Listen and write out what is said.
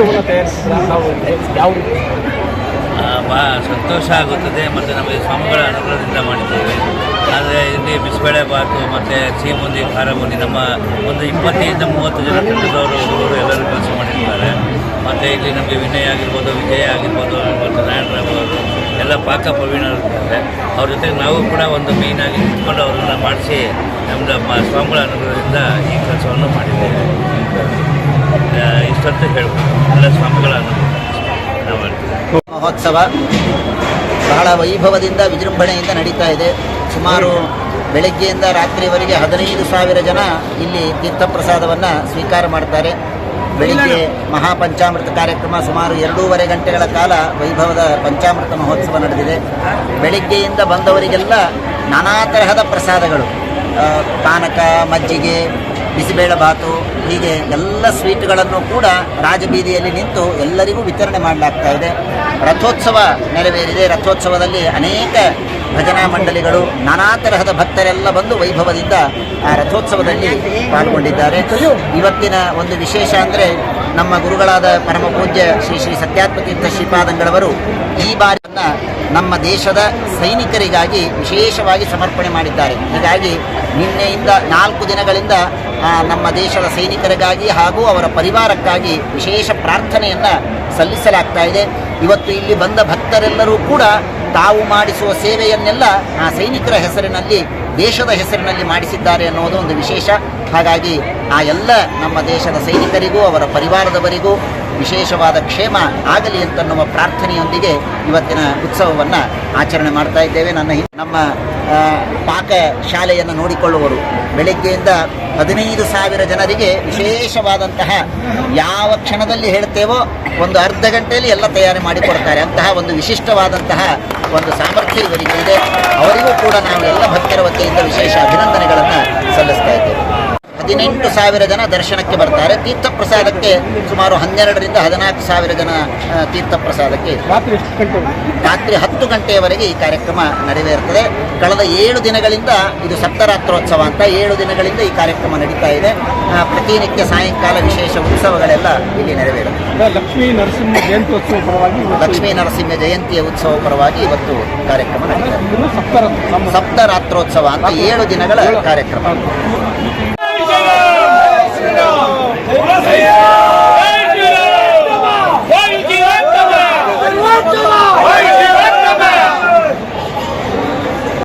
ಊಟವನ್ನು ತಯಾರಿಸಿದ ನಾವು ಸಂತೋಷ ಆಗುತ್ತದೆ ಮತ್ತು ನಮಗೆ ಸ್ವಾಮಿಗಳ ಅನುಗ್ರಹದಿಂದ ಮಾಡಿದ್ದೇವೆ. ಆದರೆ ಇಲ್ಲಿ ಬಿಸಿಬೇಳೆ ಬಾತು ಮತ್ತು ಸಿಹಿಬುಂದಿ ಖಾರ ಬುಂದಿ ನಮ್ಮ ಒಂದು ಇಪ್ಪತ್ತೈದು ಮೂವತ್ತು ಜನ ತಂಡದವರು ಹುಡುಗರು ಎಲ್ಲರೂ ಕೆಲಸ ಮಾಡಿರ್ತಾರೆ. ಮತ್ತು ಇಲ್ಲಿ ನಮಗೆ ವಿನಯ ಆಗಿರ್ಬೋದು, ವಿಜಯ ಆಗಿರ್ಬೋದು, ಮತ್ತು ನಾರಾಯಣರಾವ್ ಎಲ್ಲ ಪಾಕ ಪ್ರವೀಣರು ಇರ್ತಾರೆ ಅವ್ರ ಜೊತೆಗೆ ನಾವು ಕೂಡ ಒಂದು ಮೇಯ್ನಾಗಿ ನಿಂತ್ಕೊಂಡು ಅವರನ್ನು ಮಾಡಿಸಿ ನಮ್ಮ ಸ್ವಾಮಿಗಳ ಅನುಗ್ರಹದಿಂದ ಈ ಕೆಲಸವನ್ನು ಮಾಡಿದ್ದೇವೆ. ಇಷ್ಟಂತೂ ಹೇಳ್ಬೋದು. ಎಲ್ಲ ಸ್ವಾಮಿಗಳನ್ನು ಮಹೋತ್ಸವ ಬಹಳ ವೈಭವದಿಂದ, ವಿಜೃಂಭಣೆಯಿಂದ ನಡೀತಾ ಇದೆ. ಸುಮಾರು ಬೆಳಗ್ಗೆಯಿಂದ ರಾತ್ರಿವರೆಗೆ ಹದಿನೈದು ಸಾವಿರ ಜನ ಇಲ್ಲಿ ತೀರ್ಥಪ್ರಸಾದವನ್ನು ಸ್ವೀಕಾರ ಮಾಡ್ತಾರೆ. ಬೆಳಿಗ್ಗೆ ಮಹಾಪಂಚಾಮೃತ ಕಾರ್ಯಕ್ರಮ ಸುಮಾರು ಎರಡೂವರೆ ಗಂಟೆಗಳ ಕಾಲ ವೈಭವದ ಪಂಚಾಮೃತ ಮಹೋತ್ಸವ ನಡೆದಿದೆ. ಬೆಳಿಗ್ಗೆಯಿಂದ ಬಂದವರಿಗೆಲ್ಲ ನಾನಾ ತರಹದ ಪ್ರಸಾದಗಳು. ಪಾನಕ, ಮಜ್ಜಿಗೆ ಬಿಸಿಬೇಳೆ ಬಾತು ಹೀಗೆ ಎಲ್ಲ ಸ್ವೀಟ್ಗಳನ್ನು ಕೂಡ ರಾಜಬೀದಿಯಲ್ಲಿ ನಿಂತು ಎಲ್ಲರಿಗೂ ವಿತರಣೆ ಮಾಡಲಾಗ್ತಾ ಇದೆ. ರಥೋತ್ಸವ ನೆರವೇರಿದೆ. ರಥೋತ್ಸವದಲ್ಲಿ ಅನೇಕ ಭಜನಾ ಮಂಡಳಿಗಳು, ನಾನಾ ತರಹದ ಭಕ್ತರೆಲ್ಲ ಬಂದು ವೈಭವದಿಂದ ಆ ರಥೋತ್ಸವದಲ್ಲಿ ಪಾಲ್ಗೊಂಡಿದ್ದಾರೆ. ಇವತ್ತಿನ ಒಂದು ವಿಶೇಷ ಅಂದರೆ ನಮ್ಮ ಗುರುಗಳಾದ ಪರಮ ಪೂಜ್ಯ ಶ್ರೀ ಶ್ರೀ ಸತ್ಯಾತ್ಮತೀರ್ಥ ಶ್ರೀಪಾದಂಗಳವರು ಈ ಬಾರಿಯನ್ನ ನಮ್ಮ ದೇಶದ ಸೈನಿಕರಿಗಾಗಿ ವಿಶೇಷವಾಗಿ ಸಮರ್ಪಣೆ ಮಾಡಿದ್ದಾರೆ. ಹೀಗಾಗಿ ನಿನ್ನೆಯಿಂದ ನಾಲ್ಕು ದಿನಗಳಿಂದ ನಮ್ಮ ದೇಶದ ಸೈನಿಕರಿಗಾಗಿ ಹಾಗೂ ಅವರ ಪರಿವಾರಕ್ಕಾಗಿ ವಿಶೇಷ ಪ್ರಾರ್ಥನೆಯನ್ನು ಸಲ್ಲಿಸಲಾಗ್ತಾ ಇದೆ. ಇವತ್ತು ಇಲ್ಲಿ ಬಂದ ಭಕ್ತರೆಲ್ಲರೂ ಕೂಡ ತಾವು ಮಾಡಿಸುವ ಸೇವೆಯನ್ನೆಲ್ಲ ಆ ಸೈನಿಕರ ಹೆಸರಿನಲ್ಲಿ ದೇಶದ ಹೆಸರಿನಲ್ಲಿ ಮಾಡಿಸಿದ್ದಾರೆ ಅನ್ನೋದು ಒಂದು ವಿಶೇಷ. ಹಾಗಾಗಿ ಆ ಎಲ್ಲ ನಮ್ಮ ದೇಶದ ಸೈನಿಕರಿಗೂ, ಅವರ ಪರಿವಾರದವರಿಗೂ ವಿಶೇಷವಾದ ಕ್ಷೇಮ ಆಗಲಿ ಅಂತನ್ನುವ ಪ್ರಾರ್ಥನೆಯೊಂದಿಗೆ ಇವತ್ತಿನ ಉತ್ಸವವನ್ನು ಆಚರಣೆ ಮಾಡ್ತಾ ಇದ್ದೇವೆ. ನನ್ನ ನಮ್ಮ ಪಾಕ ಶಾಲೆಯನ್ನು ನೋಡಿಕೊಳ್ಳುವರು. ಬೆಳಗ್ಗೆಯಿಂದ ಹದಿನೈದು ಸಾವಿರ ಜನರಿಗೆ ವಿಶೇಷವಾದಂತಹ ಯಾವ ಕ್ಷಣದಲ್ಲಿ ಹೇಳ್ತೇವೋ ಒಂದು ಅರ್ಧ ಗಂಟೆಯಲ್ಲಿ ಎಲ್ಲ ತಯಾರಿ ಮಾಡಿಕೊಡ್ತಾರೆ. ಅಂತಹ ಒಂದು ವಿಶಿಷ್ಟವಾದಂತಹ ಒಂದು ಸಾಮರ್ಥ್ಯ ಇವರಿಗೆ ಇದೆ. ಅವರಿಗೂ ಕೂಡ ನಾವು ಎಲ್ಲ ಭಕ್ತರ ವತಿಯಿಂದ ವಿಶೇಷ ಅಭಿನಂದನೆಗಳನ್ನು ಸಲ್ಲಿಸ್ತಾ ಇದ್ದೇವೆ. ಹದಿನೆಂಟು ಸಾವಿರ ಜನ ದರ್ಶನಕ್ಕೆ ಬರ್ತಾರೆ. ತೀರ್ಥ ಪ್ರಸಾದಕ್ಕೆ ಸುಮಾರು ಹನ್ನೆರಡರಿಂದ ಹದಿನಾಲ್ಕು ಸಾವಿರ ಜನ ತೀರ್ಥ ಪ್ರಸಾದಕ್ಕೆ ರಾತ್ರಿ ಹತ್ತು ಗಂಟೆಯವರೆಗೆ ಈ ಕಾರ್ಯಕ್ರಮ ನಡೆವೇರ್ತದೆ ಕಳೆದ ಏಳು ದಿನಗಳಿಂದ ಇದು ಸಪ್ತರಾತ್ರೋತ್ಸವ ಅಂತ ಏಳು ದಿನಗಳಿಂದ ಈ ಕಾರ್ಯಕ್ರಮ ನಡೀತಾ ಇದೆ. ಪ್ರತಿನಿತ್ಯ ಸಾಯಂಕಾಲ ವಿಶೇಷ ಉತ್ಸವಗಳೆಲ್ಲ ಇಲ್ಲಿ ನೆರವೇರುತ್ತೆ. ಲಕ್ಷ್ಮೀ ನರಸಿಂಹ ಜಯಂತ್ಯೋತ್ಸವ ಪರವಾಗಿ ಲಕ್ಷ್ಮೀ ನರಸಿಂಹ ಜಯಂತಿಯ ಉತ್ಸವ ಪರವಾಗಿ ಇವತ್ತು ಕಾರ್ಯಕ್ರಮ ನಮ್ಮ ಸಪ್ತರಾತ್ರೋತ್ಸವ. ಅಂತ ಏಳು ದಿನಗಳ ಕಾರ್ಯಕ್ರಮ.